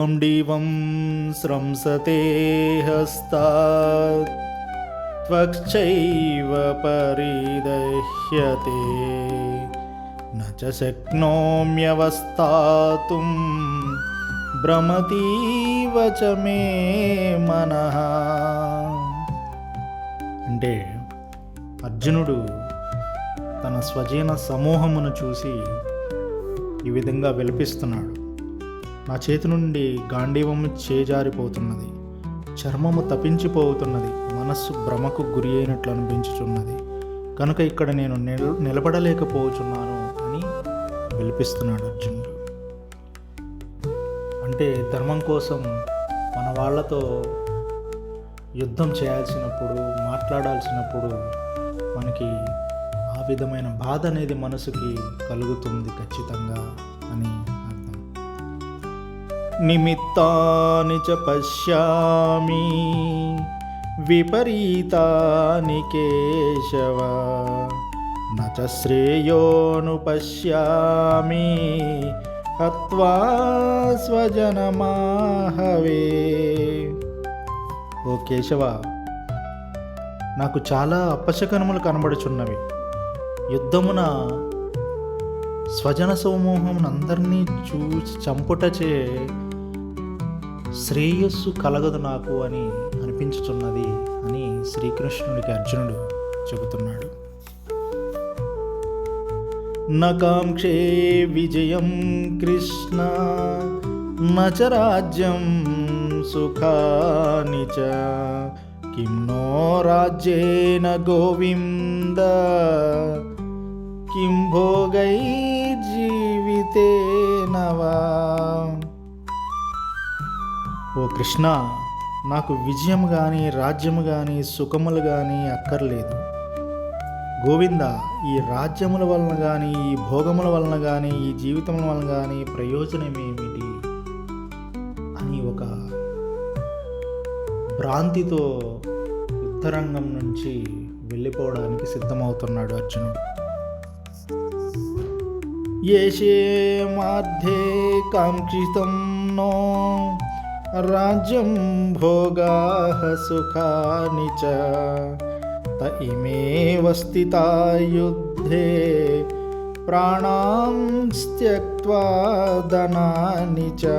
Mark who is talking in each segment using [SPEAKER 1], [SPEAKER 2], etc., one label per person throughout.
[SPEAKER 1] डीवं स्रंसते हस्तात् त्वक्चैव परिदह्यते न च शक्नोम्यवस्थातुं భ్రమతీవ చ మే మనః అంటే అర్జునుడు తన స్వజీన సమూహమును చూసి ఈ విధంగా విలపిస్తున్నాడు నా చేతి నుండి గాంధీవము చేజారిపోతున్నది. చర్మము తప్పించిపోతున్నది మనస్సు భ్రమకు గురి అయినట్లు అనిపించుచున్నది. కనుక ఇక్కడ నేను నిల నిలబడలేకపోతున్నాను అని విలిపిస్తున్నాడు అర్జునుడు. అంటే ధర్మం కోసం మన వాళ్ళతో యుద్ధం చేయాల్సినప్పుడు మాట్లాడాల్సినప్పుడు మనకి ఆ విధమైన బాధ అనేది మనసుకి కలుగుతుంది ఖచ్చితంగా అని నిమిత్తాని చ పశ్యామి విపరీతాని కేశవ నచ శ్రేయోను పశ్యామి హత్వా స్వజనమాహవే. ఓ కేశవ నాకు చాలా అపశకనములు కనబడుచున్నవి. యుద్ధమున స్వజన సమూహం అందరినీ చూసి చంపుటచే శ్రేయస్సు కలగదు నాకు అని అనిపించుచున్నది అని శ్రీకృష్ణుడికి అర్జునుడు చెబుతున్నాడు. నకాంక్షే విజయం కృష్ణ నచ రాజ్యం సుఖాని చ. కిం నో రాజ్యేన గోవింద కిం భోగై జీవితేనవా ఓ కృష్ణ నాకు విజయం కానీ రాజ్యము కానీ సుఖములు కానీ అక్కర్లేదు. గోవింద ఈ రాజ్యముల వలన కానీ ఈ భోగముల వలన కానీ ఈ జీవితముల వలన కానీ ప్రయోజనం ఏమిటి అని ఒక భ్రాంతితో యుద్ధరంగం నుంచి వెళ్ళిపోవడానికి సిద్ధమవుతున్నాడు అర్జునుడు. ఏషే మార్ధే కాంక్షితం నో రాజ్యం భోగా సుఖాని చ त इमेव स्थिता युद्धे ప్రాణాం త్యక్వా ధనాని చ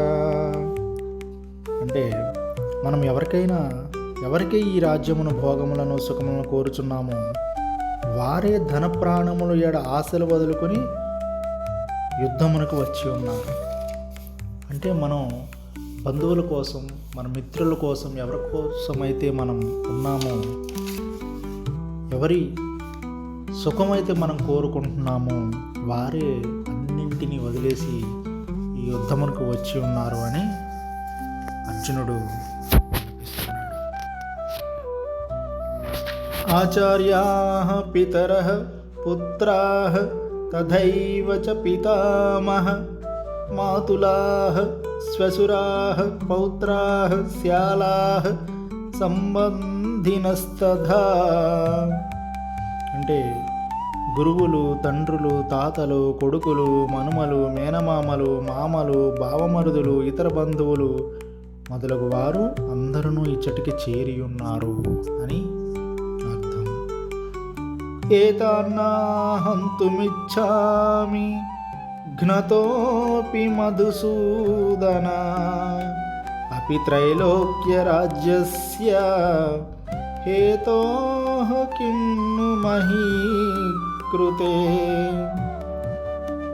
[SPEAKER 1] అంటే మనం ఎవరికైనా ఎవరికి ఈ రాజ్యమును భోగములను సుఖములను కోరుచున్నామో వారే ధన ప్రాణములు ఎడ ఆశలు వదులుకొని యుద్ధమునకు వచ్చి ఉన్నారు అంటే మనం బంధువుల కోసం మన మిత్రుల కోసం ఎవరి కోసం అయితే మనం ఉన్నామో ఎవరి సుఖమైతే మనం కోరుకుంటున్నామో వారే అన్నింటినీ వదిలేసి ఈ యుద్ధమునకు వచ్చి ఉన్నారు అని అర్జునుడు ఆచార్యా పితర పుత్రా తథైవ చ పితామహ మాతులా శ్వశురాహ పౌత్రా శ్యాలా సంబంధినస్తథా. అంటే గురువులు తండ్రులు తాతలు కొడుకులు మనుమలు మేనమామలు మామలు బావమరుదులు ఇతర బంధువులు మొదలగు వారు అందరూ ఇచ్చటికి చేరి ఉన్నారు అని అర్థం. ఏతాన్నాహంతుమిచ్చామి విఘ్నతోపి మధుసూదన అపి త్రైలోక్యరాజ్యస్య హేతో కిన్ను మహీ కృతే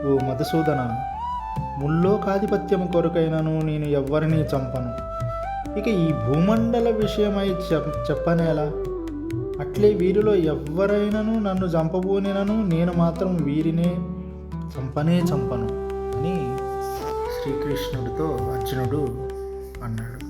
[SPEAKER 1] ఓ మధుసూదన ముల్లోకాధిపత్యం కొరకైనను నేను ఎవ్వరినీ చంపను. ఇక ఈ భూమండల విషయమై చెప్ చెప్పనేలా? అట్లే వీరిలో ఎవ్వరైనను నన్ను చంపబోనినను నేను మాత్రం వీరినే చంపనే చంపను అని శ్రీకృష్ణుడితో అర్జునుడు అన్నాడు.